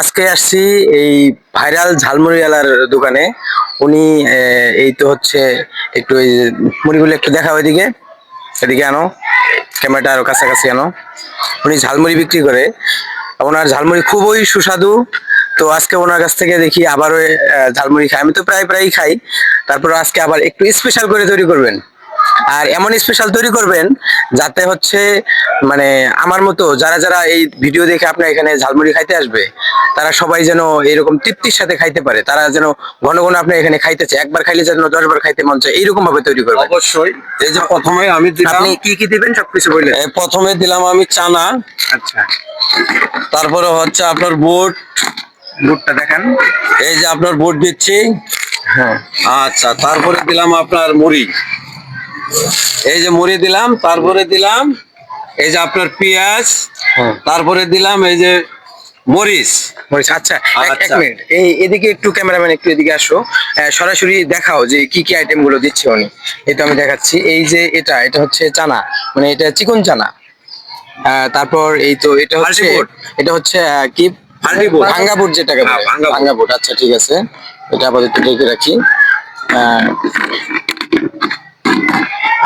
আজকে আসছি এই ভাইরাল ঝালমুড়িওয়ালার দোকানে। উনি এই তো হচ্ছে একটু এই মুড়িগুলো একটু দেখাও ওইদিকে। এদিকে আনো, ক্যামেরাটা আরও কাছাকাছি আনো। উনি ঝালমুড়ি বিক্রি করে। ওনার ঝালমুড়ি খুবই সুস্বাদু। তো আজকে ওনার কাছ থেকে দেখি আবারও ঝালমুড়ি খাই। আমি তো প্রায় প্রায়ই খাই। তারপর আজকে আবার একটু স্পেশাল করে তৈরি করবেন। আর এমন স্পেশাল তৈরি করবেন যাতে হচ্ছে মানে আমার মতো যারা যারা এই ভিডিও দেখে আপনার এখানে ঝালমুড়ি খাইতে আসবে তারা সবাই যেন এরকম তৃপ্তির সাথে খাইতে পারে। তারা যেন ঘন ঘন আপনার এখানে খাইতে চায় একবার খাইলে যেন দশবার খাইতে মন চায় এইরকম ভাবে তৈরি করবেন। অবশ্যই। এই যে প্রথমে আমি দিলাম আপনি কি কি দিবেন সবকিছু বললেন? প্রথমে দিলাম আমি চানা। আচ্ছা। তারপরে হচ্ছে আপনার বুট। বুটটা দেখান। এই যে আপনার বুট দিচ্ছি। হ্যাঁ। আচ্ছা তারপরে দিলাম আপনার মুড়ি। এই যে মুড়ি দিলাম তারপরে দিলাম এই যে আপনার পেঁয়াজ তারপরে দিলাম এই যে মরিচ। মরিচ, আচ্ছা এক- আচ্ছা। মিনিট। এই এদিকে একটু ক্যামেরাম্যান একটু এদিকে আসো। সরাসরি দেখাও যে কি কি আইটেমগুলো দিচ্ছে উনি। এই তো আমি দেখাচ্ছি। এই যে এটা এটা হচ্ছে চানা। মানে এটা চিকন চানা। আহ, তারপর এই তো এটা হচ্ছে এটা হচ্ছে কি? হালদি বুট। ভাঙ্গা বুট যেটাকে হ্যাঁ, ভাঙ্গা বুট। ভাঙ্গা বুট আচ্ছা ঠিক আছে। এটা আপাতত ঢেকে রাখি।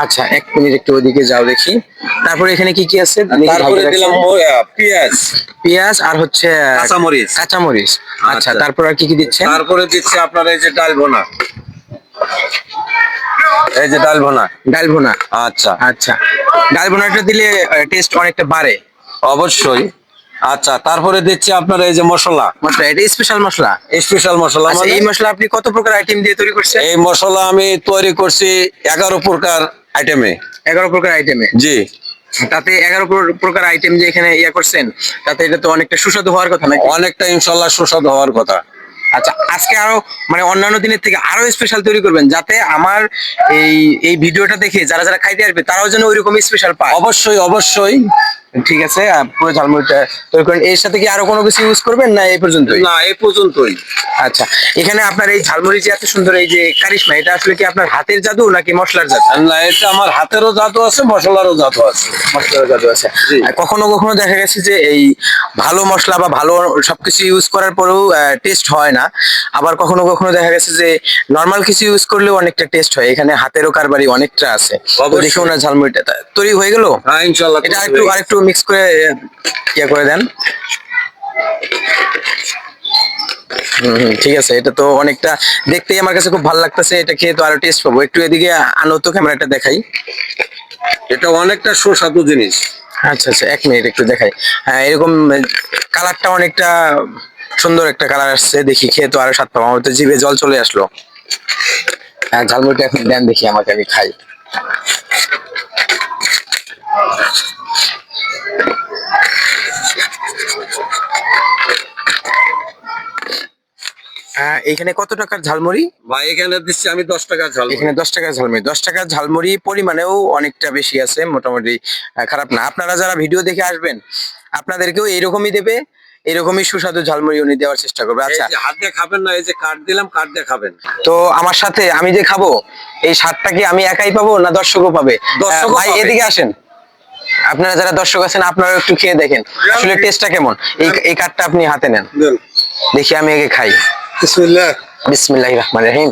আচ্ছা এক মিনিট একটু ওদিকে যাও দেখি। তারপরে এখানে কি কি আছে? তারপরে দিলাম পেঁয়াজ। পেঁয়াজ আর হচ্ছে কাঁচামরিচ। কাঁচামরিচ। আচ্ছা আচ্ছা। তারপর আর কি কি দিচ্ছেন? তারপরে দিচ্ছি আপনার এই যে ডাল ভোনা এই যে ডাল ভোনা ডাল ভুনা আচ্ছা। আচ্ছা। ডাল ভুনাটা দিলে টেস্ট অনেকটা বাড়ে। অবশ্যই। আচ্ছা তারপরে দিচ্ছি আপনার এই যে মশলা। মশলা এটা স্পেশাল মশলা। স্পেশাল মশলা আচ্ছা মানে এই মশলা আপনি কত প্রকার আইটেম দিয়ে তৈরি করছেন? এই মশলা আমি তৈরি করছি এগারো প্রকার আইটেমে এগারো প্রকার আইটেমে জি। তাতে এগারো প্রকার আইটেম যে এখানে ইয়া করছেন তাতে এটা তো অনেকটা সুস্বাদু হওয়ার কথা নাকি? অনেকটা ইনশাল্লাহ সুস্বাদু হওয়ার কথা। আচ্ছা আজকে আরও মানে অন্যান্য দিনের থেকে আরও স্পেশাল তৈরি করবেন যাতে আমার এই এই ভিডিওটা দেখে যারা যারা খাইতে আসবে তারাও যেন ওইরকম স্পেশাল পায়। অবশ্যই অবশ্যই। ঠিক আছে পুরো ঝালমুড়িটা তৈরি করেন। এর সাথে কি আরও কোনো কিছু ইউজ করবেন না এই পর্যন্তই? না এই পর্যন্তই। আচ্ছা এখানে আপনার এই ঝালমুড়ি যে এত সুন্দর এই যে কারিশমা এটা আসলে কি আপনার হাতের জাদু নাকি মশলার জাদু? না এটা আমার হাতেরও জাদু আছে মশলারও জাদু আছে। মশলার জাদু আছে। কখনো কখনো দেখা গেছে যে এই ভালো মশলা বা ভালো সবকিছু ইউজ করার পরেও টেস্ট হয় না। আবার কখনো কখনো দেখা গেছে যে নর্মাল কিছু ইউজ করলেও অনেকটা টেস্ট হয়। এখানে হাতেরও কারবারি অনেকটা আছে। দেখে ওনার ঝালমুড়িটা তৈরি হয়ে গেল? হ্যাঁ ইনশাল্লাহ এটা আরেকটু আরেকটু মিক্স করে ইয়ে করে দেন। ঠিক আছে। এটা তো অনেকটা দেখতেই আমার কাছে খুব ভালো লাগতেছে। এটা খেয়ে তো আরও টেস্ট পাবো। একটু এদিকে আনো তো ক্যামেরাটা দেখাই। এটা অনেকটা সুস্বাদু জিনিস। আচ্ছা আচ্ছা এক মিনিট একটু দেখাই। হ্যাঁ এরকম কালারটা অনেকটা সুন্দর একটা কালার আসছে দেখি খেয়ে তো আরও স্বাদ পাবো। আমার তো জিভে জল চলে আসলো। হ্যাঁ ঝালমুড়িটা এখন দেন দেখি আমাকে আমি খাই। আহ, এইখানে কত টাকার ঝালমুড়ি? ভাই এখানে দিচ্ছি আমি দশ টাকা ঝাল এখানে দশ টাকার ঝালমুড়ি। দশ টাকার ঝালমুড়ি পরিমাণেও অনেকটা বেশি আছে মোটামুটি খারাপ না। আপনারা যারা ভিডিও দেখে আসবেন আপনাদেরকেও এরকমই দেবে। এরকমই সুস্বাদু ঝালমুড়ি উনি দেওয়ার চেষ্টা করবে। আচ্ছা। হাত দিয়ে খাবেন না এই যে কাঠ দিলাম কাঠ দিয়ে খাবেন। তো আমার সাথে আমি যে খাব এই স্বাদটা কি আমি একাই পাবো না দর্শকও পাবে? দর্শকও আহ, ভাই এদিকে আসেন। আপনারা যারা দর্শক আছেন আপনারা একটু খেয়ে দেখেন আসলে টেস্টটা কেমন। এই এই কাঠটা আপনি হাতে নেন। দেখি আমি আগে খাই। বিসমিল্লাহ। বিসমিল্লাহ রহমান রহিম।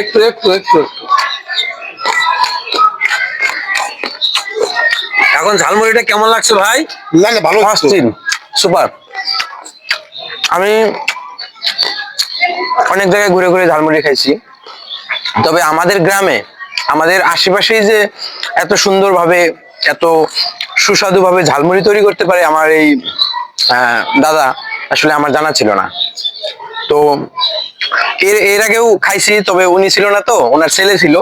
একটু একটু একটু একটু। এখন ঝালমুড়িটা কেমন লাগছে ভাই? না না ভালো সুপার আমি অনেক জায়গায় ঘুরে ঘুরে ঝালমুড়ি খাইছি। তবে আমাদের গ্রামে আমাদের আশেপাশেই যে এত সুন্দরভাবে এত সুস্বাদু ভাবে ঝালমুড়ি তৈরি করতে পারে আমার এই আহ, দাদা আসলে আমার জানা ছিল না। তো এর এর আগেও খাইছি তবে উনি ছিল না তো ওনার ছেলে ছিল।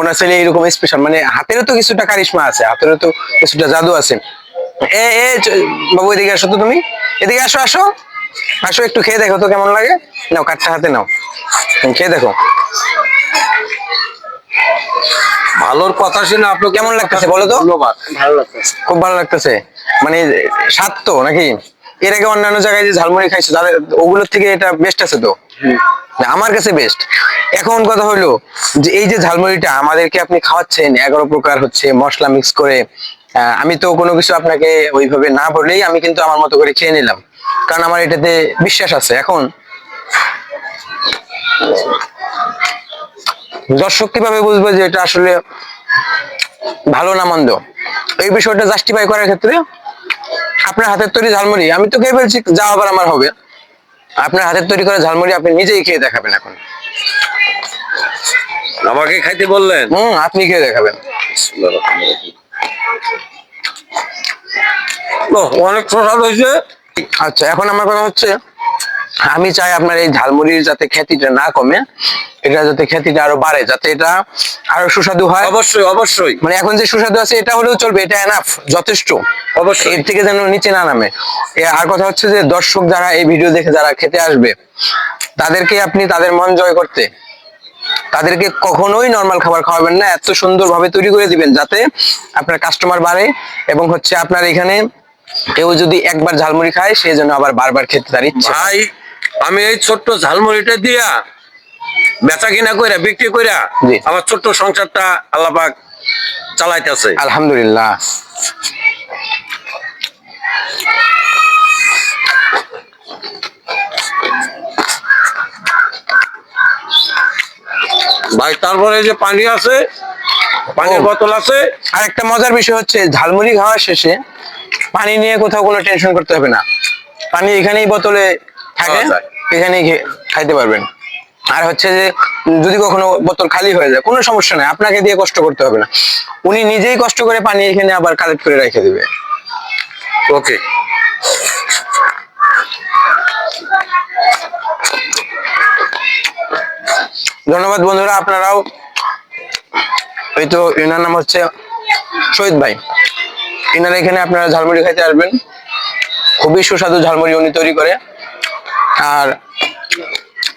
ওনার ছেলে এরকম স্পেশাল মানে হাতেরও তো কিছুটা কারিশমা আছে হাতেরও তো কিছুটা জাদু আছে। এ এ বাবু এদিকে আসো তো তুমি। এদিকে আসো আসো। আসো একটু খেয়ে দেখো তো কেমন লাগে। নাও কাঠটা হাতে নাও। খেয়ে দেখো। ভালোর কথা শুনে আপনার কেমন লাগতেছে বলো তো? ভালো লাগছে খুব ভালো লাগতেছে। মানে স্বাদ তো নাকি? এর আগে অন্যান্য জায়গায় যে ঝালমুড়ি খাইছো তাদের ওগুলোর থেকে এটা বেস্ট আছে তো? আমার কাছে বেস্ট এখন কথা হলো যে এই যে ঝালমুড়িটা আমাদেরকে আপনি খাওয়াচ্ছেন, এগারো প্রকার হচ্ছে মশলা মিক্স করে আমি তো কোনো কিছু আপনাকে ওইভাবে না বললেই আমি কিন্তু আমার মতো করে খেয়ে নিলাম। কারণ আমার এটাতে বিশ্বাস আছে। এখন দর্শক কীভাবে বুঝবে যে এটা আসলে ভালো না মন্দ? এই বিষয়টা জাস্টিফাই করার ক্ষেত্রে আপনার হাতের তৈরি ঝালমুড়ি, আমি তো খেয়ে ফেলছি, যা আবার আমার হবে। আপনার হাতের তৈরি করা ঝালমুড়ি আপনি নিজেই খেয়ে দেখাবেন এখন। আমাকে খাইতে বললেন? হম আপনি খেয়ে দেখাবেন। অনেক প্রসাদ হয়েছে। আচ্ছা এখন আমার কথা হচ্ছে আমি চাই আপনার এই ঝালমুড়ির যাতে খ্যাতিটা না কমে এটা যাতে খ্যাতিটা আরও বাড়ে যাতে এটা আরও সুস্বাদু হয়। অবশ্যই অবশ্যই। মানে এখন যে সুস্বাদু আছে এটা হলেও চলবে এটা এনাফ যথেষ্ট। অবশ্যই। এর থেকে যেন নিচে না নামে। আর কথা হচ্ছে যে দর্শক যারা এই ভিডিও দেখে যারা খেতে আসবে তাদেরকে আপনি তাদের মন জয় করতে তাদেরকে কখনোই নর্মাল খাবার খাওয়াবেন না এত সুন্দর ভাবে তৈরি করে দিবেন যাতে আপনার কাস্টমার বাড়ে এবং হচ্ছে আপনার এখানে কেউ যদি একবার ঝালমুড়ি খায় সে যেন আবার বারবার খেতে তার ইচ্ছে। হয়। ভাই আমি এই ছোট্ট ঝালমুড়িটা দিয়া বেচা কিনা কইরা বিক্রি কইরা আমার ছোট্ট সংসারটা আল্লাপাক চালাইতেছে। আলহামদুলিল্লাহ। ভাই তারপরে যে পানি আছে পানির বোতল আছে। আর একটা মজার বিষয় হচ্ছে ঝালমুড়ি খাওয়ার শেষে পানি নিয়ে কোথাও কোনো টেনশন করতে হবে না। পানি এখানেই বোতলে থাকে পাওয়া এখানেই খাইতে পারবেন। আর হচ্ছে যে যদি কখনো বোতল খালি হয়ে যায় কোনো সমস্যা নাই আপনাকে দিয়ে কষ্ট করতে হবে না। উনি নিজেই কষ্ট করে পানি এখানে আবার কালেক্ট করে রেখে দিবে। ওকে। ধন্যবাদ বন্ধুরা আপনারাও ওই তো এনার নাম হচ্ছে শহীদ ভাই। এনার এখানে আপনারা ঝালমুড়ি খাইতে আসবেন। খুবই সুস্বাদু ঝালমুড়ি উনি তৈরি করে। আর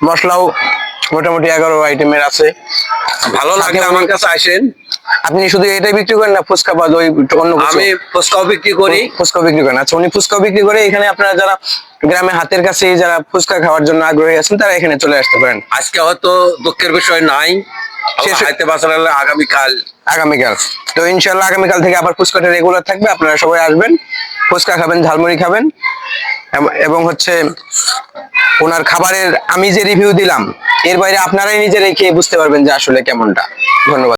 মশলাও মোটামুটি এগারো আইটেমের আছে। ভালো লাগলে আমার কাছে। আসেন। আপনি শুধু এটাই বিক্রি করেন না ফুচকা বা দই অন্য আমি ফুচকাও বিক্রি করি। ফুচকা বিক্রি করেন। আচ্ছা উনি ফুচকাও বিক্রি করে এখানে আপনারা যারা গ্রামে হাতের কাছে যারা ফুচকা খাওয়ার জন্য আগ্রহী আছেন তারা এখানে চলে আসতে পারেন। আজকে হয়তো দুঃখের বিষয় নাই। আগামীকাল। আগামীকাল। তো ইনশাল্লাহ আগামীকাল থেকে আবার ফুচকাটা রেগুলার থাকবে। আপনারা সবাই আসবেন। ফুচকা খাবেন, ঝালমুড়ি খাবেন এব- হচ্ছে ওনার খাবারের আমি যে রিভিউ দিলাম, এর বাইরে আপনারাই নিজেরাই খেয়ে বুঝতে পারবেন যে আসলে কেমনটা। ধন্যবাদ।